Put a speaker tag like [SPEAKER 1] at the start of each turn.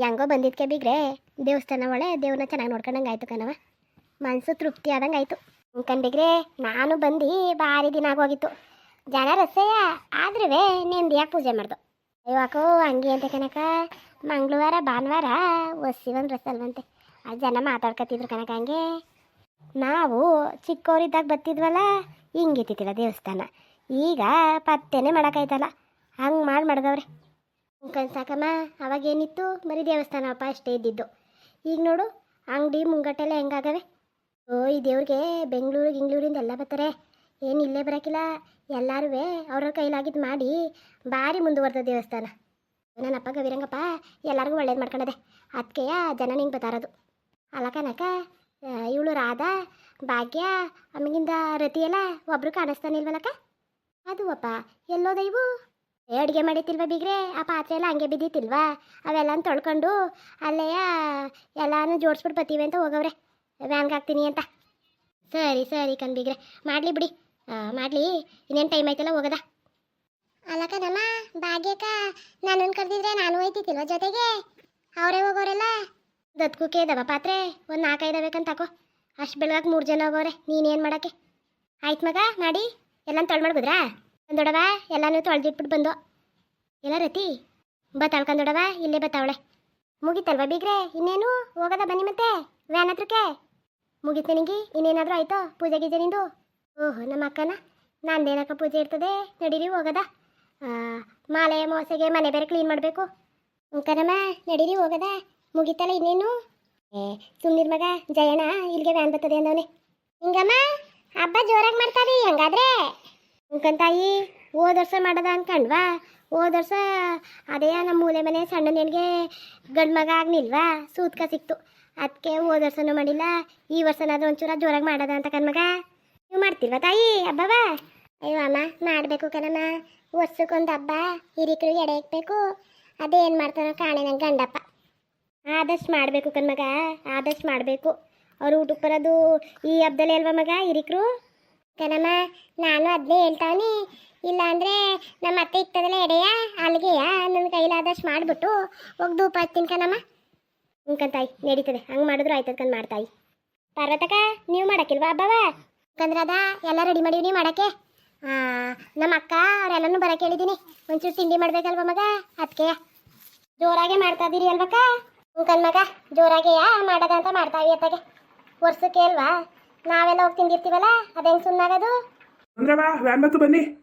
[SPEAKER 1] ಹೆಂಗೋ ಬಂದಿದ್ಕೆ ಬಿಗ್ರೆ. ದೇವಸ್ಥಾನ ಒಳ್ಳೆ, ದೇವ್ರನ್ನ ಚೆನ್ನಾಗಿ ನೋಡ್ಕೊಂಡಂಗೆ ಆಯ್ತು ಕಣವ ಮನಸ್ಸು ತೃಪ್ತಿ ಆದಂಗೆ ಆಯ್ತು. ಅನ್ಕಂಡಿಗ್ರೆ ನಾನು ಬಂದು ಭಾರಿ ದಿನ ಆಗೋಗಿತ್ತು. ಜನ ರಸಯ್ಯ ಆದ್ರೂ ನೆಮ್ಮದಿಯಾಗಿ ಪೂಜೆ ಮಾಡ್ದು. ಅಯ್ಯೋಕೋ ಹಂಗೆ ಅಂತ ಕನಕ ಮಂಗಳವಾರ, ಭಾನುವಾರ ಒಸಿ ಒಂದು ರಸಲ್ವಂತೆ ಆ ಜನ ಮಾತಾಡ್ಕೊತಿದ್ರು ಕನಕ ಹಂಗೆ. ನಾವು ಚಿಕ್ಕವರಿದ್ದಾಗ ಬತ್ತಿದ್ವಲ್ಲ ಹಿಂಗಿತ್ತಿಲ್ಲ ದೇವಸ್ಥಾನ. ಈಗ ಪತ್ತೆನೇ ಮಾಡೋಕ್ಕಾಯ್ತಲ್ಲ ಹಂಗೆ ಮಾಡಿ ಮಡ್ಗವ್ರೆ. ಸಾಕಮ್ಮ, ಅವಾಗೇನಿತ್ತು? ಬರೀ ದೇವಸ್ಥಾನ ಅಪ್ಪ ಅಷ್ಟೇ ಇದ್ದಿದ್ದು. ಈಗ ನೋಡು, ಅಂಗಡಿ ಮುಂಗಟ್ಟೆಲ್ಲ ಹೆಂಗಾಗವೆ? ಓ ಈ ದೇವ್ರಿಗೆ, ಬೆಂಗಳೂರು ಗಿಂಗ್ಳೂರಿಂದ ಎಲ್ಲ ಬರ್ತಾರೆ. ಏನು ಇಲ್ಲೇ ಬರೋಕ್ಕಿಲ್ಲ ಎಲ್ಲರೂ ಅವ್ರವ್ರ ಕೈಲಾಗಿದ್ದು ಮಾಡಿ ಭಾರಿ ಮುಂದುವರೆದ ದೇವಸ್ಥಾನ. ನನ್ನ ಅಪ್ಪ ಗವಿರಂಗಪ್ಪ, ಎಲ್ಲರಿಗೂ ಒಳ್ಳೇದು ಮಾಡ್ಕೊಂಡದೆ ಅದಕ್ಕೆ ಜನ ನಿಂಗೆ ಬತ್ತಾರದು ಅಲಕನಕ ಕನಕ ಇವಳು ರಾಧಾ, ಭಾಗ್ಯ ಆಮೇಲಿಂದ ರತಿ ಎಲ್ಲ ಒಬ್ರು ಕಾಣಿಸ್ತಾನಿಲ್ವಲ್ಲಕ್ಕ ಅದು ಅಪ್ಪ ಎಲ್ಲೋದ ಇವು ಅಡುಗೆ ಮಾಡಿತಿಲ್ವಾ ಬಿಗ್ರೆ? ಆ ಪಾತ್ರೆ ಎಲ್ಲ ಹಂಗೆ ಬಿದ್ದಿತ್ತಿಲ್ವಾ ಅವೆಲ್ಲ ತೊಳ್ಕೊಂಡು ಅಲ್ಲೇ ಎಲ್ಲಾನು ಜೋಡಿಸ್ಬಿಟ್ಟು ಬರ್ತೀವಿ ಅಂತ ಹೋಗವ್ರೆ. ವ್ಯಾನ್ಗೆ ಹಾಕ್ತೀನಿ ಅಂತ. ಸರಿ ಸರಿ ಕಣ್ ಬಿಗ್ರೆ. ಮಾಡಲಿ ಬಿಡಿ. ಮಾಡಲಿ. ಇನ್ನೇನು ಟೈಮ್ ಆಯ್ತಲ್ಲ ಹೋಗದ. ಅಲ್ಲಕ್ಕ ನಮ್ಮ ಭಾಗ್ಯಕ್ಕ ನನ್ನನ್ನು ಕರೆದಿದ್ರೆ ನಾನು ಹೋಯ್ತಿತ್ತಿಲ್ವ ಜೊತೆಗೆ? ಅವರೇ ಹೋಗೋರೆಲ್ಲ? ದತ್ಕುಕ್ಕೆ ಇದಾವ ಪಾತ್ರೆ? ಒಂದು ನಾಲ್ಕೈದು ಬೇಕಂತ ತಕೋ ಅಷ್ಟು ಬೆಳಗಾಗ ಮೂರು ಜನ ಹೋಗೋರೆ. ನೀನೇನು ಮಾಡೋಕ್ಕೆ? ಆಯ್ತು ಮಗ ಮಾಡಿ. ಎಲ್ಲ ತೊಳ್ ಮಾಡ್ಬೋದ್ರಾ ದೊಡವ ಎಲ್ಲಾನು ತೊಳೆದಿಟ್ಬಿಟ್ಟು ಬಂದು. ಎಲ್ಲ ರತಿ ಬತ್ತಾಳ್ಕೊಂಡೊಡವ ಇಲ್ಲೇ ಬತ್ತಾವಳೆ. ಮುಗೀತಲ್ವಾ ಬೀಗ್ರೆ? ಇನ್ನೇನು? ಹೋಗದ ಬನ್ನಿ ಮತ್ತೆ, ವ್ಯಾನ್ ಹತ್ರಕ್ಕೆ. ಮುಗೀತು ನಿನಗೆ? ಇನ್ನೇನಾದರೂ ಆಯ್ತೋ ಪೂಜೆ ಗೀಜೆ ನಿಂದು? ಓಹೋ, ನಮ್ಮ ಅಕ್ಕನ? ನಂದೇನಕ್ಕ ಪೂಜೆ ಇರ್ತದೆ? ನಡೀರಿ, ಹೋಗದ. ಮಾಲೆ, ಮೋಸೆಗೆ ಮನೆ ಬೇರೆ ಕ್ಲೀನ್ ಮಾಡಬೇಕು. ಅಂಕನಮ್ಮ, ನಡೀರಿ, ಹೋಗದ. ಮುಗೀತಲ್ಲ ಇನ್ನೇನು? ಏ ಸುಮ್ಮನಿರ್ ಮಗ, ಜಯಣ್ಣ, ಇಲ್ಲಿಗೆ ವ್ಯಾನ್ ಬರ್ತದೆ ಅಂದವನೆ. ಹಿಂಗಮ್ಮ, ಹಬ್ಬ ಜೋರಾಗಿ ಮಾಡ್ತಾರೆ, ಹಂಗಾದ್ರೆ. ತಾಯಿ ಹೋದ ವರ್ಷ ಮಾಡೋದ ಅನ್ಕಂಡ್ವಾ? ಹೋದ ವರ್ಷ ಅದೇ ನಮ್ಮ ಮೂಲೆ ಮನೆ ಸಣ್ಣ ನೆನ್ಗೆ ಗಂಡು ಮಗ ಆಗ್ನಿಲ್ವಾ? ಸೂತ್ಕ ಸಿಕ್ತು. ಅದಕ್ಕೆ ಹೋದ ವರ್ಷನೂ ಮಾಡಿಲ್ಲ, ಈ ವರ್ಷನಾದ್ರೂ ಒಂಚೂರ ಜೋರಾಗಿ ಮಾಡೋದ ಅಂತ ಕಣ್ಮಗ? ನೀವು ಮಾಡ್ತಿಲ್ವಾ ತಾಯಿ, ಹಬ್ಬವ? ಅಯ್ಯೋ ಅಮ್ಮ, ಮಾಡಬೇಕು ಕಣಮ್ಮ. ವರ್ಷಕ್ಕೊಂದು ಹಬ್ಬ, ಹಿರಿಕರು ಎಡೆ ಇಕ್ಬೇಕು ಅದೇ ಏನು ಮಾಡ್ತಾನೋ ಕಾಣೆ ನಂಗೆ ಗಂಡಪ್ಪ. ಆದಷ್ಟು ಮಾಡಬೇಕು ಕಣ್ಮಗ, ಆದಷ್ಟು ಮಾಡಬೇಕು. ಅವ್ರು ಊಟಕ್ಕೆ ಬರೋದು ಈ ಹಬ್ಬದಲ್ಲಿ ಅಲ್ವಾ ಮಗ, ಹಿರಿಕರು? ಕಣಮ್ಮ ಅದನ್ನೇ ಹೇಳ್ತಾವನಿ ಇಲ್ಲ ಅಂದರೆ ನಮ್ಮ ಅತ್ತೆ ಇತ್ತದಲ್ಲ ಎಡೆಯ ಅಲ್ಲಿಗೆಯ ನನ್ನ ಕೈಲಾದಷ್ಟು ಮಾಡಿಬಿಟ್ಟು ಹೋಗಿ ಧೂಪ ಹಚ್ತೀನಿ ಕಣಮ್ಮ. ಉಂಕಂತಾಯಿ ನಡೀತದೆ. ಹಂಗೆ ಮಾಡಿದ್ರು ಆಯ್ತದ ಮಾಡ್ತಾಯಿ. ಪರ್ವತಕ ನೀವು ಮಾಡಕ್ಕಿಲ್ವಾ ಹಬ್ಬವ? ಯಾಕಂದ್ರೆ ಅದ, ಎಲ್ಲ ರೆಡಿ ಮಾಡೀವಿ ಮಾಡಕ್ಕೆ. ನಮ್ಮ ಅಕ್ಕ ಅವರೆಲ್ಲನೂ ಬರಕ್ಕೆ ಹೇಳಿದ್ದೀನಿ ಒಂಚೂರು ತಿಂಡಿ ಮಾಡ್ಬೇಕಲ್ವ ಮಗ? ಅದಕ್ಕೆ ಜೋರಾಗೆ ಮಾಡ್ತಾ ಇದೀರಿ ಅಲ್ವಕ್ಕ ಉಂಕನ್ ಮಗ ಜೋರಾಗೆ ಮಾಡದ ಅಂತ ಮಾಡ್ತಾವಿ ಅತ್ತಾಗೆ. ವರ್ಷಕ್ಕೆ ಅಲ್ವಾ? ನಾವೆಲ್ಲ ಹೋಗಿ ತಿಂದಿರ್ತೀವಲ್ಲ ಅದೇನು ಸುಮ್ಮನಾಗೋದು
[SPEAKER 2] ಅಂದ್ರವ ವ್ಯಾನ್ ಬನ್ನಿ.